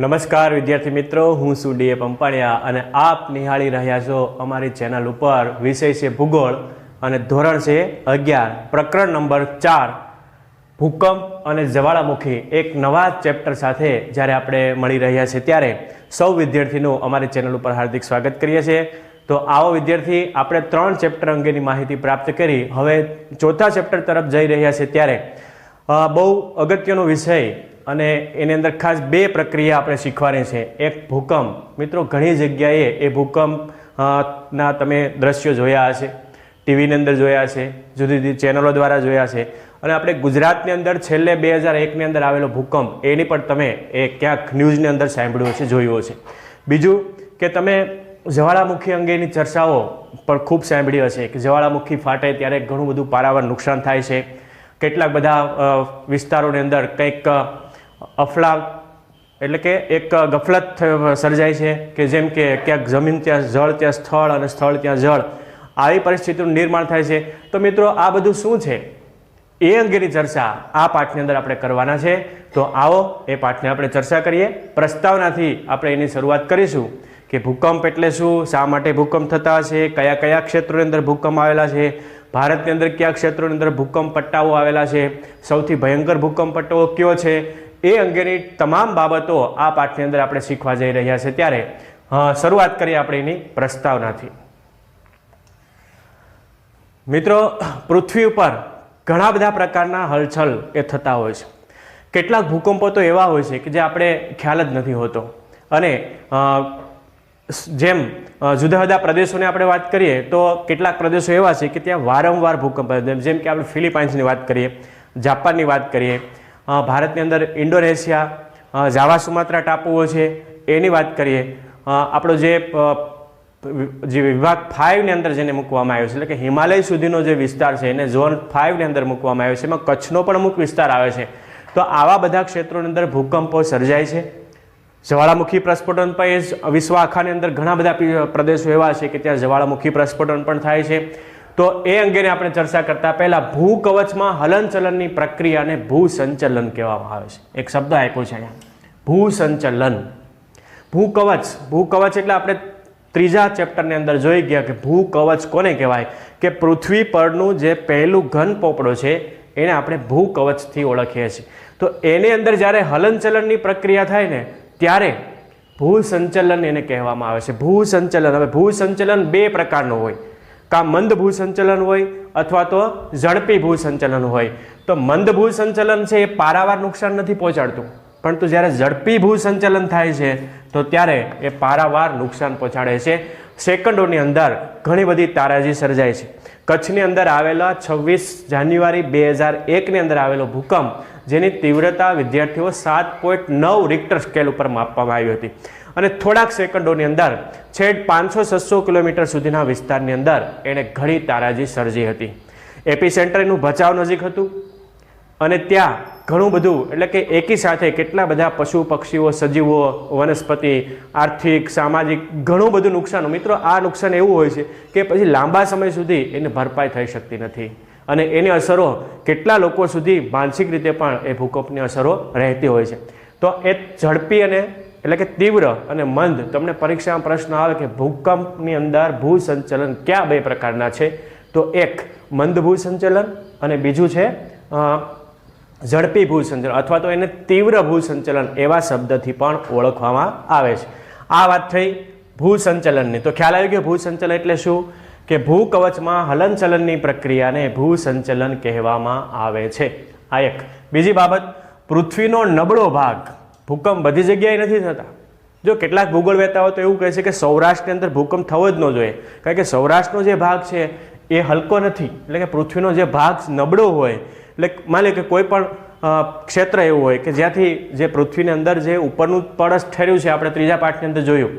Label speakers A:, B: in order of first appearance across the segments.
A: નમસ્કાર, વિદ્યાર્થી મિત્રો. હું છું ડીએ પંપાણિયા અને આપ નિહાળી રહ્યા છો અમારી ચેનલ ઉપર. વિષય છે ભૂગોળ અને ધોરણ છે અગિયાર. પ્રકરણ નંબર ચાર, ભૂકંપ અને જ્વાળામુખી. એક નવા ચેપ્ટર સાથે જ્યારે આપણે મળી રહ્યા છીએ ત્યારે સૌ વિદ્યાર્થીનું અમારી ચેનલ ઉપર હાર્દિક સ્વાગત કરીએ છીએ. તો આવો વિદ્યાર્થી, આપણે ત્રણ ચેપ્ટર અંગેની માહિતી પ્રાપ્ત કરી. હવે ચોથા ચેપ્ટર તરફ જઈ રહ્યા છે ત્યારે બહુ અગત્યનો વિષય અને એની અંદર ખાસ બે પ્રક્રિયા આપણે શીખવાની છે. એક ભૂકંપ. મિત્રો, ઘણી જગ્યાએ એ ભૂકંપ ના તમે દ્રશ્યો જોયા હશે, ટીવીની અંદર જોયા છે જુદી જુદી ચેનલો દ્વારા જોયા છે અને આપણે ગુજરાતની અંદર છેલ્લે બે હજાર એકની અંદર આવેલો ભૂકંપ, એની પણ તમે એ ક્યાંક ન્યૂઝની અંદર સાંભળ્યું છે જોયું છે બીજું કે તમે જ્વાળામુખી અંગેની ચર્ચાઓ પણ ખૂબ સાંભળી હશે કે જ્વાળામુખી ફાટે ત્યારે ઘણું બધું પારાવાર નુકસાન થાય છે. કેટલાક બધા વિસ્તારોની અંદર કંઈક અ, અફલા એટલે કે એક ગફલત સર્જાય છે કે જેમ કે ક્યાંક જમીન ત્યાં જળ ત્યાં સ્થળ અને સ્થળ ત્યાં જળ આવી પરિસ્થિતિનું નિર્માણ થાય છે. તો મિત્રો આ બધું શું છે? એ અંગેની ચર્ચા આ પાઠની અંદર આપણે કરવાના છે. તો આવો એ પાઠને આપણે ચર્ચા કરીએ. પ્રસ્તાવનાથી આપણે એની શરૂઆત કરીશું કે ભૂકંપ એટલે શું? શા માટે ભૂકંપ થતા હશે? કયા કયા ક્ષેત્રોની અંદર ભૂકંપ આવેલા છે? ભારતની અંદર કયા ક્ષેત્રોની અંદર ભૂકંપ પટ્ટાઓ આવેલા છે? સૌથી ભયંકર ભૂકંપ પટ્ટો કયો છે? એ અંગેની તમામ બાબતો આ પાઠની અંદર આપણે શીખવા જઈ રહ્યા છે ત્યારે શરૂઆત કરીએ આપણે એની પ્રસ્તાવનાથી. મિત્રો, પૃથ્વી ઉપર ઘણા બધા પ્રકારના હલચલ એ થતા હોય છે. કેટલાક ભૂકંપો તો એવા હોય છે કે જે આપણે ખ્યાલ જ નથી હોતો. અને જેમ જુદા જુદા પ્રદેશોની આપણે વાત કરીએ, તો કેટલાક પ્રદેશો એવા છે કે ત્યાં વારંવાર ભૂકંપ જેમ કે આપણે ફિલિપાઇન્સની વાત કરીએ, જાપાનની વાત કરીએ ભારતની અંદર ઇન્ડોનેશિયા જાવા સુમાત્રા ટાપુઓ છે, એની વાત કરીએ આપણો જે જે વિભાગ ફાઇવની અંદર જેને મૂકવામાં આવ્યો છે, એટલે કે હિમાલય સુધીનો જે વિસ્તાર છે, એને ઝોન ફાઇવની અંદર મૂકવામાં આવ્યો છે, એમાં કચ્છનો પણ અમુક વિસ્તાર આવે છે. તો આવા બધા ક્ષેત્રોની અંદર ભૂકંપો સર્જાય છે. જ્વાળામુખી પ્રસ્ફોટન પણ એ વિશ્વ આખાની અંદર ઘણા બધા પ્રદેશો એવા છે કે ત્યાં જ્વાળામુખી પ્રસ્ફોટન પણ થાય છે. તો એ અંગેની આપણે ચર્ચા કરતા પહેલા ભૂકવચમાં હલનચલનની પ્રક્રિયાને ભૂ સંચલન કહેવામાં આવે છે. એક શબ્દ આપ્યો છે અહીંયા. ભૂ સંચલન ભૂ કવચ ભૂ કવચ એટલે આપણે ત્રીજા ચેપ્ટરની અંદર જોઈ ગયા કે ભૂ કવચ કોને કહેવાય? કે પૃથ્વી પરનું જે પહેલું ઘન પોપડો છે, એને આપણે ભૂ કવચથી ઓળખીએ છીએ. તો એની અંદર જ્યારે હલનચલનની પ્રક્રિયા થાય ને, ત્યારે ભૂ સંચલન એને કહેવામાં આવે છે. ભૂ સંચલન હવે ભૂ સંચલન બે પ્રકારનું હોય. કાં મંદ ભૂસંચલન હોય અથવા તો ઝડપી ભૂસંચલન હોય. તો મંદ ભૂસંચલન છે એ પારાવાર નુકસાન નથી પહોંચાડતું. પરંતુ જ્યારે ઝડપી ભૂસંચલન થાય છે, તો ત્યારે એ પારાવાર નુકસાન પહોંચાડે છે. સેકન્ડોની અંદર ઘણી બધી તારાજી સર્જાય છે. કચ્છની અંદર આવેલા છવ્વીસ જાન્યુઆરી બે હજાર એકની અંદર આવેલો ભૂકંપ, જેની તીવ્રતા વિદ્યાર્થીઓ સાત પોઈન્ટ નવ રિક્ટર સ્કેલ ઉપર માપવામાં આવી હતી. અને થોડાક સેકન્ડોની અંદર છેક પાંચસો છસો કિલોમીટર સુધીના વિસ્તારની અંદર એણે ઘણી તારાજી સર્જી હતી. એપી સેન્ટર એનું ભચાઉ નજીક હતું અને ત્યાં ઘણું બધું, એટલે કે એકી સાથે કેટલા બધા પશુ પક્ષીઓ, સજીવો, વનસ્પતિ, આર્થિક, સામાજિક, ઘણું બધું નુકસાન. મિત્રો, આ નુકસાન એવું હોય છે કે પછી લાંબા સમય સુધી એની ભરપાઈ થઈ શકતી નથી અને એની અસરો કેટલા લોકો સુધી માનસિક રીતે પણ એ ભૂકંપની અસરો રહેતી હોય છે. તો એ ઝડપી અને એટલે કે તીવ્ર અને મંદ. તમને પરીક્ષામાં પ્રશ્ન આવે કે ભૂકંપની અંદર ભૂસંચલન કયા બે પ્રકારના છે? તો એક, મંદ ભૂસંચલન અને બીજું છે ઝડપી ઝડપી ભૂસંચલન અથવા તો એને તીવ્ર ભૂસંચલન એવા શબ્દથી પણ ઓળખવામાં આવે છે. આ વાત થઈ ભૂસંચલનની તો ખ્યાલ આવ્યો કે ભૂ ભૂસંચલન એટલે શું? કે ભૂકવચમાં હલનચલનની પ્રક્રિયાને ભૂસંચલન કહેવામાં આવે છે. આ એક. બીજી બાબત, પૃથ્વીનો નબળો ભાગ ભૂકંપ બધી જગ્યાએ નથી થતા. જો કેટલાક ભૂગોળ વહેતા હોય તો એવું કહે છે કે સૌરાષ્ટ્રની અંદર ભૂકંપ થવો જ ન જોઈએ. કારણ કે સૌરાષ્ટ્રનો જે ભાગ છે, એ હલકો નથી. એટલે કે પૃથ્વીનો જે ભાગ નબળો હોય, એટલે માની લો કે કોઈ પણ ક્ષેત્ર એવું હોય કે જ્યાંથી જે પૃથ્વીની અંદર જે ઉપરનું પડસ ઠર્યું છે, આપણે ત્રીજા પાઠની અંદર જોયું.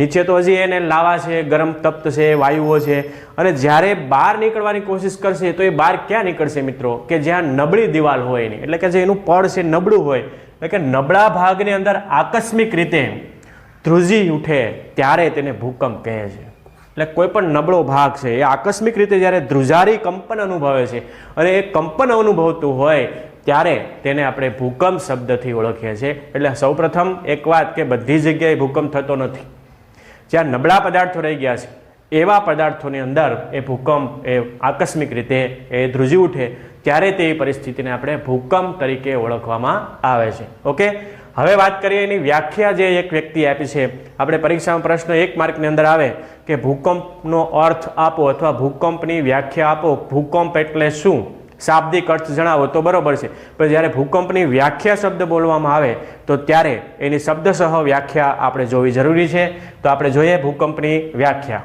A: નીચે તો હજી એને લાવા છે, ગરમ તપ્ત છે, વાયુઓ છે. અને જ્યારે બહાર નીકળવાની કોશિશ કરશે તો એ બહાર ક્યાં નીકળશે મિત્રો? કે જ્યાં નબળી દિવાલ હોય એની. એટલે કે જે એનું પડ છે, નબળું હોય એટલે કે નબળા ભાગની અંદર આકસ્મિક રીતે ધ્રુજી ઉઠે ત્યારે તેને ભૂકંપ કહે છે. એટલે કોઈ પણ નબળો ભાગ છે, એ આકસ્મિક રીતે જ્યારે ધ્રુજારી કંપન અનુભવે છે અને એ કંપન અનુભવતું હોય ત્યારે તેને આપણે ભૂકંપ શબ્દથી ઓળખીએ છીએ. એટલે સૌપ્રથમ એક વાત કે બધી જગ્યાએ ભૂકંપ થતો નથી. જ્યાં નબળા પદાર્થો રહી ગયા છે, એવા પદાર્થોની અંદર એ ભૂકંપ એ આકસ્મિક રીતે એ ધ્રુજી ઉઠે. ત્યારે તે પરિસ્થિતિને આપણે ભૂકંપ તરીકે ઓળખવામાં આવે છે. ઓકે હવે વાત કરીએ એની વ્યાખ્યા જે એક વ્યક્તિ આપી છે. આપણે પરીક્ષામાં પ્રશ્ન એક માર્કની અંદર આવે કે ભૂકંપનો અર્થ આપો અથવા ભૂકંપની વ્યાખ્યા આપો. ભૂકંપ એટલે શું? શાબ્દિક અર્થ જણાવો તો બરોબર છે. પણ જ્યારે ભૂકંપની વ્યાખ્યા શબ્દ બોલવામાં આવે તો ત્યારે એની શબ્દસહ વ્યાખ્યા આપણે જોવી જરૂરી છે. તો આપણે જોઈએ ભૂકંપની વ્યાખ્યા.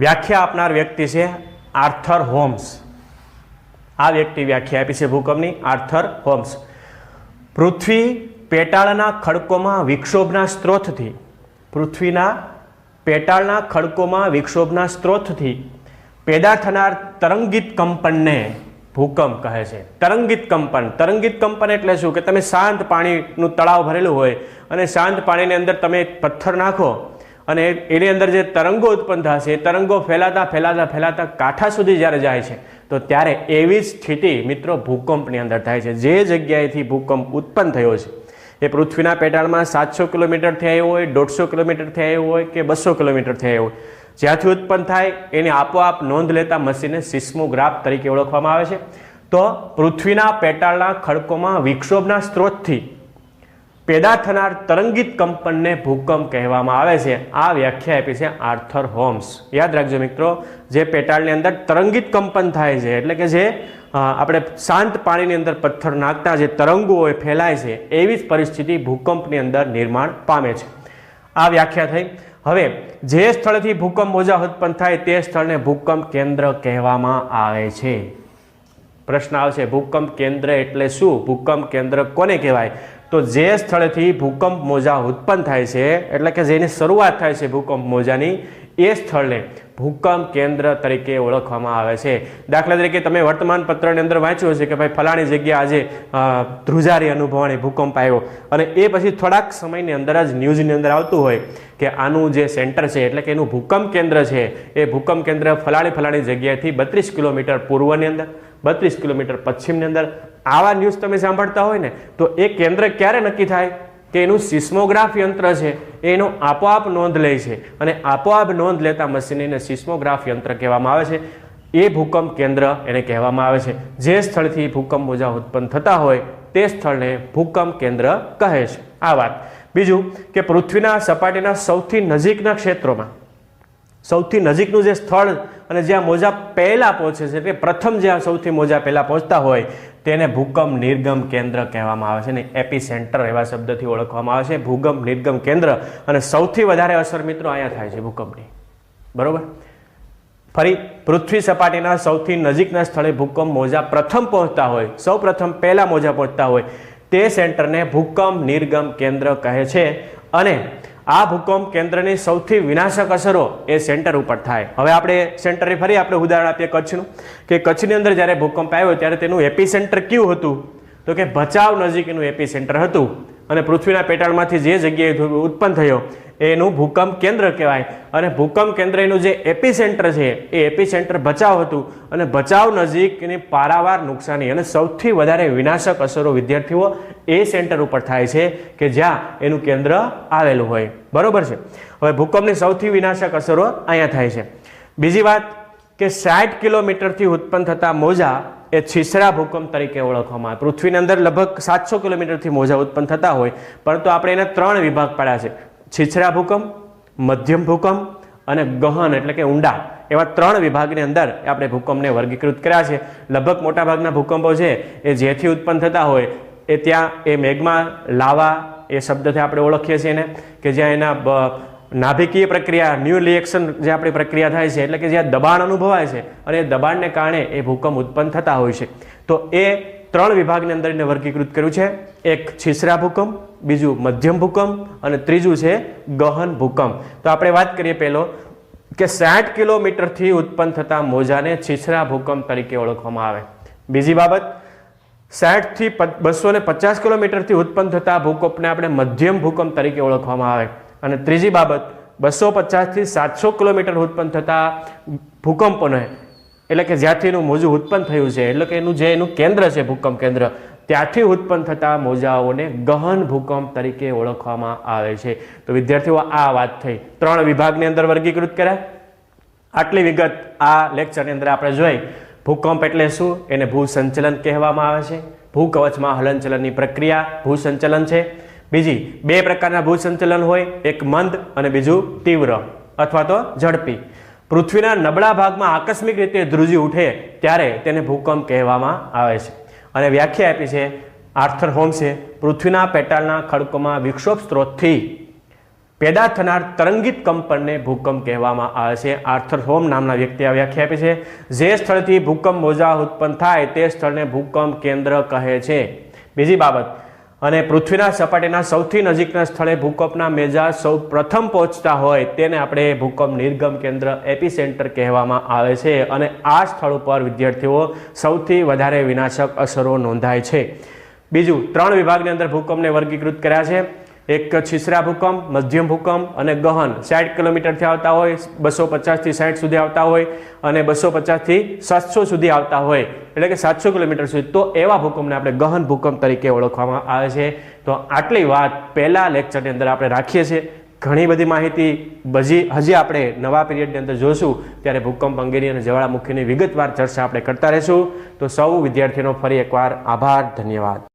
A: વ્યાખ્યા આપનાર વ્યક્તિ છે આર્થર હોમ્સ. આ વ્યક્તિ વ્યાખ્યા આપી છે ભૂકંપની, આર્થર હોમ્સ. પૃથ્વી પેટાળના ખડકોમાં વિક્ષોભના સ્ત્રોતથી, પૃથ્વીના પેટાળના ખડકોમાં વિક્ષોભના સ્ત્રોતથી પેદા થનાર તરંગિત કંપનને ભૂકંપ કહે છે. તરંગિત કંપન. તરંગિત કંપન એટલે શું? કે તમે શાંત પાણીનું તળાવ ભરેલું હોય અને શાંત પાણીની અંદર તમે પથ્થર નાખો અને એની અંદર જે તરંગો ઉત્પન્ન થશે એ તરંગો ફેલાતા ફેલાતા ફેલાતા કાંઠા સુધી જ્યારે જાય છે, તો ત્યારે એવી સ્થિતિ મિત્રો ભૂકંપની અંદર થાય છે. જે જગ્યાએથી ભૂકંપ ઉત્પન્ન થયો છે, એ પૃથ્વીના પેટાળમાં સાતસો કિલોમીટર આવ્યો હોય, દોઢસો કિલોમીટરથી આવ્યો હોય કે બસો કિલોમીટર આવ્યો હોય, જ્યાંથી ઉત્પન્ન થાય એને આપોઆપ નોંધ લેતા મશીનને સિસ્મોગ્રાફ તરીકે ઓળખવામાં આવે છે. તો પૃથ્વીના પેટાળના ખડકોમાં વિક્ષોભના સ્ત્રોતથી પેદા થનાર તરંગિત કંપનને ભૂકંપ કહેવામાં આવે છે. આ વ્યાખ્યા આપી છે આર્થર હોમ્સ. યાદ રાખજો મિત્રો, જે પેટાળની અંદર તરંગિત કંપન થાય છે, એટલે કે જે આપણે શાંત પાણીની અંદર પથ્થર નાખતા જે તરંગો એ ફેલાય છે, એવી જ પરિસ્થિતિ ભૂકંપની અંદર નિર્માણ પામે છે. આ વ્યાખ્યા થઈ. હવે, જે સ્થળથી ભૂકંપ મોજા ઉત્પન્ન થાય તે સ્થળને ભૂકંપ કેન્દ્ર કહેવામાં આવે છે. પ્રશ્ન આવશે, ભૂકંપ કેન્દ્ર એટલે શું? ભૂકંપ કેન્દ્ર કોને કહેવાય? તો જે સ્થળેથી ભૂકંપ મોજા ઉત્પન્ન થાય છે, એટલે કે જેની શરૂઆત થાય છે ભૂકંપ મોજાની, એ સ્થળને ભૂકંપ કેન્દ્ર તરીકે ઓળખવામાં આવે છે. દાખલા તરીકે તમે વર્તમાન પત્રની અંદર વાંચ્યું હશે કે ભાઈ ફલાણી જગ્યા આજે ધ્રુજારી અનુભવાણી ભૂકંપ આવ્યો. અને એ પછી થોડાક સમયની અંદર જ ન્યૂઝની અંદર આવતું હોય કે આનું જે સેન્ટર છે, એટલે કે એનું ભૂકંપ કેન્દ્ર છે, એ ભૂકંપ કેન્દ્ર ફલાણી ફલાણી જગ્યાએથી બત્રીસ કિલોમીટર પૂર્વની અંદર બત્રીસ કિલોમીટર પશ્ચિમની અંદર. આવા ન્યૂઝ તમે સાંભળતા હોય ને, તો એ કેન્દ્ર ક્યારે નક્કી થાય? કે એનું સિસ્મોગ્રાફ યંત્ર છે, એનો આપોઆપ નોંધ લે છે. અને આપોઆપ નોંધ લેતા મશીનને સિસ્મોગ્રાફ યંત્ર કહેવામાં આવે છે. એ ભૂકંપ કેન્દ્ર એને કહેવામાં આવે છે. જે સ્થળથી ભૂકંપ મોજા ઉત્પન્ન થતા હોય, તે સ્થળને ભૂકંપ કેન્દ્ર કહે છે. આ વાત. બીજું કે પૃથ્વીના સપાટીના સૌથી નજીકના ક્ષેત્રોમાં, સૌથી નજીકનું જે સ્થળ અને જ્યાં મોજા પહેલાં પહોંચે છે એટલે પ્રથમ જ્યાં સૌથી મોજા પહેલાં પહોંચતા હોય, તેને ભૂકંપ નિર્ગમ કેન્દ્ર કહેવામાં આવે છે ને એપી સેન્ટર એવા શબ્દથી ઓળખવામાં આવે છે. ભૂકંપ નિર્ગમ કેન્દ્ર અને સૌથી વધારે અસર મિત્રો અહીંયા થાય છે ભૂકંપની. બરોબર? ફરી પૃથ્વી સપાટીના સૌથી નજીકના સ્થળે ભૂકંપ મોજા પ્રથમ પહોંચતા હોય, સૌ પ્રથમ પહેલા મોજા પહોંચતા હોય, તે સેન્ટરને ભૂકંપ નિર્ગમ કેન્દ્ર કહે છે. અને આ ભૂકંપ કેન્દ્રની સૌથી વિનાશક અસરો એ સેન્ટર ઉપર થાય. હવે આપણે સેન્ટરે ફરી આપણે ઉદાહરણ આપીએ કચ્છનું. કે કચ્છની અંદર જ્યારે ભૂકંપ આવ્યો ત્યારે તેનું એપી સેન્ટર કયું હતું? તો કે ભચાઉ નજીક એનું એપી સેન્ટર હતું. અને પૃથ્વીના પેટાળમાંથી જે જગ્યાએ ઉત્પન્ન થયો, એનું ભૂકંપ કેન્દ્ર કહેવાય. અને ભૂકંપ કેન્દ્રનું જે એપિસેન્ટર છે, એ એપિસેન્ટર ભચાઉ હતું. અને ભચાઉ નજીકની પારાવાર નુકસાની અને સૌથી વધારે વિનાશક અસરો વિદ્યાર્થીઓ એ સેન્ટર ઉપર થાય છે કે જ્યાં એનું કેન્દ્ર આવેલું હોય. બરોબર છે? હવે ભૂકંપની સૌથી વિનાશક અસરો અહીંયા થાય છે. બીજી વાત કે સાઠ કિલોમીટરથી ઉત્પન્ન થતા મોજા એ છીછરા ભૂકંપ તરીકે ઓળખવામાં આવે. પૃથ્વીની અંદર લગભગ સાતસો કિલોમીટરથી મોજા ઉત્પન્ન થતા હોય, પરંતુ આપણે એના ત્રણ વિભાગ પાડ્યા છે. છીછરા ભૂકંપ, મધ્યમ ભૂકંપ અને ગહન, એટલે કે ઊંડા. એવા ત્રણ વિભાગની અંદર આપણે ભૂકંપને વર્ગીકૃત કર્યા છે. લગભગ મોટાભાગના ભૂકંપો છે, એ જેથી ઉત્પન્ન થતા હોય, એ ત્યાં એ મેઘમાં, લાવા, એ શબ્દથી આપણે ઓળખીએ છીએ એને, કે જ્યાં એના નાભિકીય પ્રક્રિયા ન્યૂ રિએક્શન જે આપણી પ્રક્રિયા થાય છે, એટલે કે જ્યાં દબાણ અનુભવાય છે, અને એ દબાણને કારણે એ ભૂકંપ ઉત્પન્ન થતા હોય છે. તો એ ત્રણ વિભાગની અંદર એને વર્ગીકૃત કર્યું છે. એક છીસરા ભૂકંપ, બીજું મધ્યમ ભૂકંપ, અને ત્રીજું છે ગહન ભૂકંપ. તો આપણે વાત કરીએ પહેલો કે સાઠ કિલોમીટરથી ઉત્પન્ન થતા મોજાને છીછરા ભૂકંપ તરીકે ઓળખવામાં આવે. બીજી બાબત, સાઠથી બસો ને પચાસ કિલોમીટરથી ઉત્પન્ન થતા ભૂકંપને આપણે મધ્યમ ભૂકંપ તરીકે ઓળખવામાં આવે. અને ત્રીજી બાબત, બસો પચાસથી સાતસો કિલોમીટર ઉત્પન્ન થતા ભૂકંપોને, એટલે કે જ્યાંથી એનું મોજું ઉત્પન્ન થયું છે, એટલે કે એનું જે એનું કેન્દ્ર છે ભૂકંપ કેન્દ્ર, ત્યાંથી ઉત્પન્ન થતા મોજાઓને ગહન ભૂકંપ તરીકે ઓળખવામાં આવે છે. તો વિદ્યાર્થીઓ, આ વાત થઈ. ત્રણ વિભાગની અંદર વર્ગીકૃત કર્યા. આટલી વિગત આ લેક્ચરની અંદર આપણે જોઈ. ભૂકંપ એટલે શું? એને ભૂસંચલન કહેવામાં આવે છે. ભૂકવચમાં હલનચલનની પ્રક્રિયા ભૂસંચલન છે. બીજી, બે પ્રકારના ભૂસંચલન હોય, એક મંદ અને બીજું તીવ્ર અથવા તો ઝડપી. પૃથ્વીના નબળા ભાગમાં આકસ્મિક રીતે ધ્રુજી ઉઠે ત્યારે તેને ભૂકંપ કહેવામાં આવે છે. અને વ્યાખ્યા આપી છે આર્થર હોમ્સે પૃથ્વીના પેટાળના ખડકોમાં વિક્ષોભ સ્ત્રોતથી પેદા થનાર તરંગિત કંપનને ભૂકંપ કહેવામાં આવે છે. આર્થર હોમ નામના વ્યક્તિએ વ્યાખ્યા આપી છે. જે સ્થળથી ભૂકંપ મોજા ઉત્પન્ન થાય તે સ્થળને ભૂકંપ કેન્દ્ર કહે છે. બીજી બાબત અને પૃથ્વીના સપાટીના સૌથી નજીકના સ્થળે ભૂકંપના મેજા સૌ પ્રથમ પહોંચતા હોય તેને આપણે ભૂકંપ નિર્ગમ કેન્દ્ર એપિસેન્ટર કહેવામાં આવે છે. અને આ સ્થળ ઉપર વિદ્યાર્થીઓ સૌથી વધારે વિનાશક અસરો નોંધાય છે. બીજું, ત્રણ વિભાગની અંદર ભૂકંપને વર્ગીકૃત કર્યા છે. એક છીસરા ભૂકંપ, મધ્યમ ભૂકંપ અને ગહન સાઠ કિલોમીટરથી આવતા હોય, બસો પચાસથી સાઠ સુધી આવતા હોય અને બસો પચાસથી સાતસો સુધી આવતા હોય. એટલે કે સાતસો કિલોમીટર સુધી. તો એવા ભૂકંપને આપણે ગહન ભૂકંપ તરીકે ઓળખવામાં આવે છે. તો આટલી વાત પહેલા લેક્ચરની અંદર આપણે રાખીએ છીએ. ઘણી બધી માહિતી બજી હજી આપણે નવા પીરિયડની અંદર જોશું. ત્યારે ભૂકંપ અંગેની અને જવાળામુખીની વિગતવાર ચર્ચા આપણે કરતા રહીશું. તો સૌ વિદ્યાર્થીનો ફરી એકવાર આભાર, ધન્યવાદ.